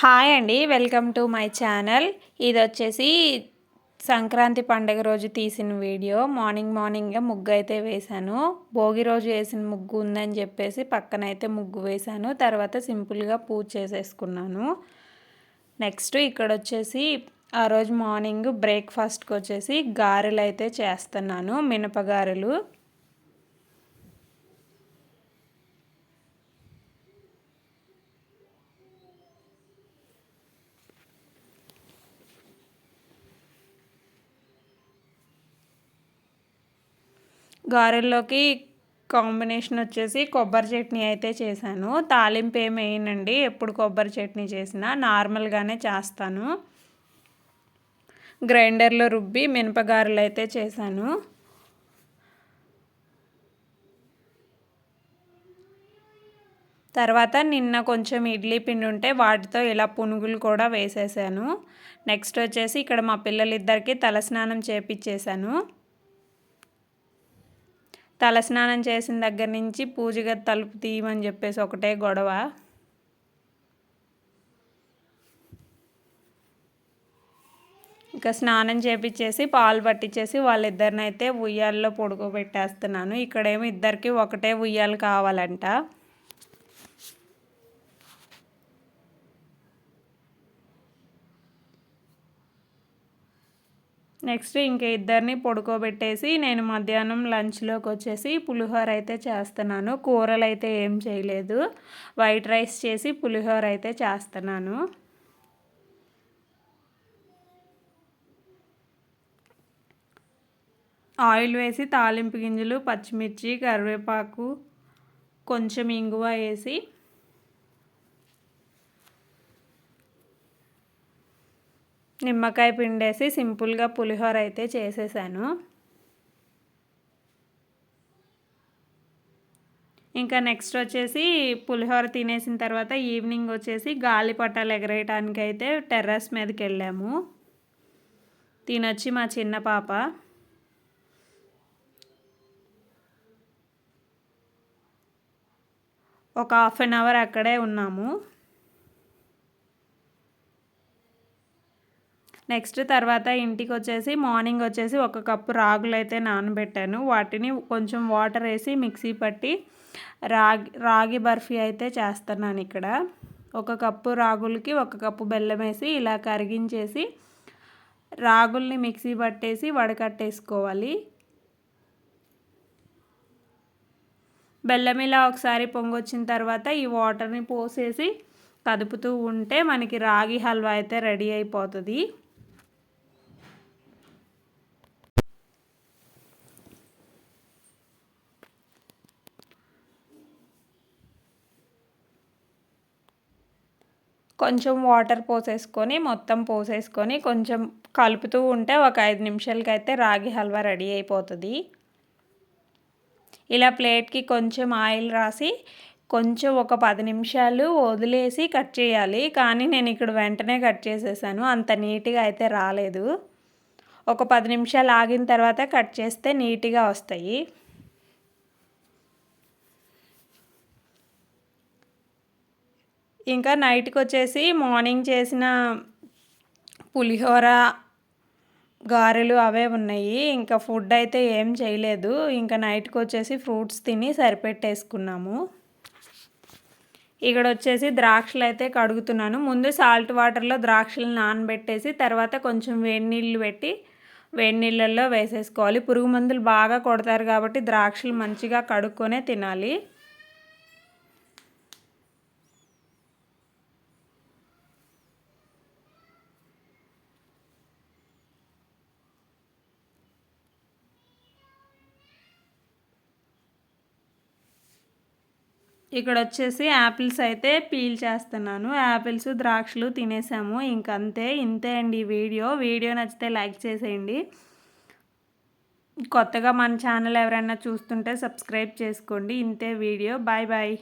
Hi అండి welcome to my channel. ఇది వచ్చేసి సంక్రాంతి పండగ రోజు తీసిన వీడియో. మార్నింగ్ మార్నింగ్ ముగ్గు అయితే వేశాను. భోగి రోజు వేసిన ముగ్గు ఉందని చెప్పేసి పక్కన అయితే ముగ్గు వేశాను. తర్వాత సింపుల్గా పూజ చేసేసుకున్నాను. నెక్స్ట్ ఇక్కడ వచ్చేసి ఆ రోజు మార్నింగ్ బ్రేక్ఫాస్ట్కి వచ్చేసి గారెలు అయితే చేస్తున్నాను మినపగారెలు. గారెల్లోకి కాంబినేషన్ వచ్చేసి కొబ్బరి చట్నీ అయితే చేశాను. తాలింపు ఏమేయనండి ఎప్పుడు కొబ్బరి చట్నీ చేసినా నార్మల్గానే చేస్తాను. గ్రైండర్లో రుబ్బి మినపగారెలు అయితే చేశాను. తర్వాత నిన్న కొంచెం ఇడ్లీ పిండి ఉంటే వాటితో ఇలా పునుగులు కూడా వేసేసాను. నెక్స్ట్ వచ్చేసి ఇక్కడ మా పిల్లలిద్దరికీ తలస్నానం చేపించేశాను తలస్నానం చేసిన దగ్గర నుంచి పూజగా తలుపు తీయమని చెప్పేసి ఒకటే గొడవ. ఇంకా స్నానం చేపించేసి పాలు పట్టించేసి వాళ్ళిద్దరినైతే ఉయ్యాల్లో పడుకోబెట్టేస్తున్నాను. ఇక్కడేమో ఇద్దరికి ఒకటే ఉయ్యాలు కావాలంట. నెక్స్ట్ ఇంక ఇద్దరిని పడుకోబెట్టేసి నేను మధ్యాహ్నం లంచ్లోకి వచ్చేసి పులిహోర అయితే చేస్తున్నాను. కూరలు అయితే ఏం చేయలేదు. వైట్ రైస్ చేసి పులిహోర అయితే చేస్తున్నాను. ఆయిల్ వేసి తాలింపు గింజలు పచ్చిమిర్చి కరివేపాకు కొంచెం ఇంగువ వేసి నిమ్మకాయ పిండేసి సింపుల్గా పులిహోర అయితే చేసేసాను. ఇంకా నెక్స్ట్ వచ్చేసి పులిహోర తినేసిన తర్వాత ఈవినింగ్ వచ్చేసి గాలిపటాలు ఎగరేయటానికి అయితే టెర్రస్ మీదకి వెళ్ళాము. తినొచ్చి మా చిన్న పాప. ఒక హాఫ్ అన్ అవర్ అక్కడే ఉన్నాము. నెక్స్ట్ తర్వాత ఇంటికి వచ్చేసి మార్నింగ్ వచ్చేసి ఒక కప్పు రాగులు అయితే నానబెట్టాను. వాటిని కొంచెం వాటర్ వేసి మిక్సీ పట్టి రాగి రాగి బర్ఫీ అయితే చేస్తున్నాను ఇక్కడ. ఒక కప్పు రాగులకి ఒక కప్పు బెల్లం వేసి ఇలా కరిగించేసి రాగుల్ని మిక్సీ పట్టేసి వడకట్టేసుకోవాలి. బెల్లం ఇలా ఒకసారి పొంగొచ్చిన తర్వాత ఈ వాటర్ని పోసేసి కదుపుతూ ఉంటే మనకి రాగి హల్వా అయితే రెడీ అయిపోతుంది. కొంచెం వాటర్ పోసేసుకొని మొత్తం పోసేసుకొని కొంచెం కలుపుతూ ఉంటే ఒక ఐదు నిమిషాలకి అయితే రాగి హల్వా రెడీ అయిపోతుంది. ఇలా ప్లేట్కి కొంచెం ఆయిల్ రాసి కొంచెం ఒక పది నిమిషాలు వదిలేసి కట్ చేయాలి. కానీ నేను ఇక్కడ వెంటనే కట్ చేసేసాను. అంత నీట్గా అయితే రాలేదు. ఒక పది నిమిషాలు ఆగిన తర్వాత కట్ చేస్తే నీట్గా వస్తాయి. ఇంకా నైట్కి వచ్చేసి మార్నింగ్ చేసిన పులిహోర గారెలు అవే ఉన్నాయి. ఇంకా ఫుడ్ అయితే ఏం చేయలేదు. ఇంకా నైట్కి వచ్చేసి ఫ్రూట్స్ తిని సరిపెట్టేసుకున్నాము. ఇక్కడ వచ్చేసి ద్రాక్షలు అయితే కడుగుతున్నాను. ముందు సాల్ట్ వాటర్లో ద్రాక్షలు నానబెట్టేసి తర్వాత కొంచెం వేడి నీళ్ళు పెట్టి వేడి నీళ్ళల్లో వేసేసుకోవాలి. పురుగు మందులు బాగా కొడతారు కాబట్టి ద్రాక్షలు మంచిగా కడుక్కొనే తినాలి. ఇక్కడ వచ్చేసి యాపిల్స్ అయితే పీల్ చేస్తున్నాను. యాపిల్స్ ద్రాక్షలు తినేసాము. ఇంకంతే ఇంతే అండి వీడియో. వీడియో నచ్చితే లైక్ చేసేయండి. కొత్తగా మన ఛానల్ ఎవరైనా చూస్తుంటే సబ్స్క్రైబ్ చేసుకోండి. ఇంతే వీడియో. Bye bye.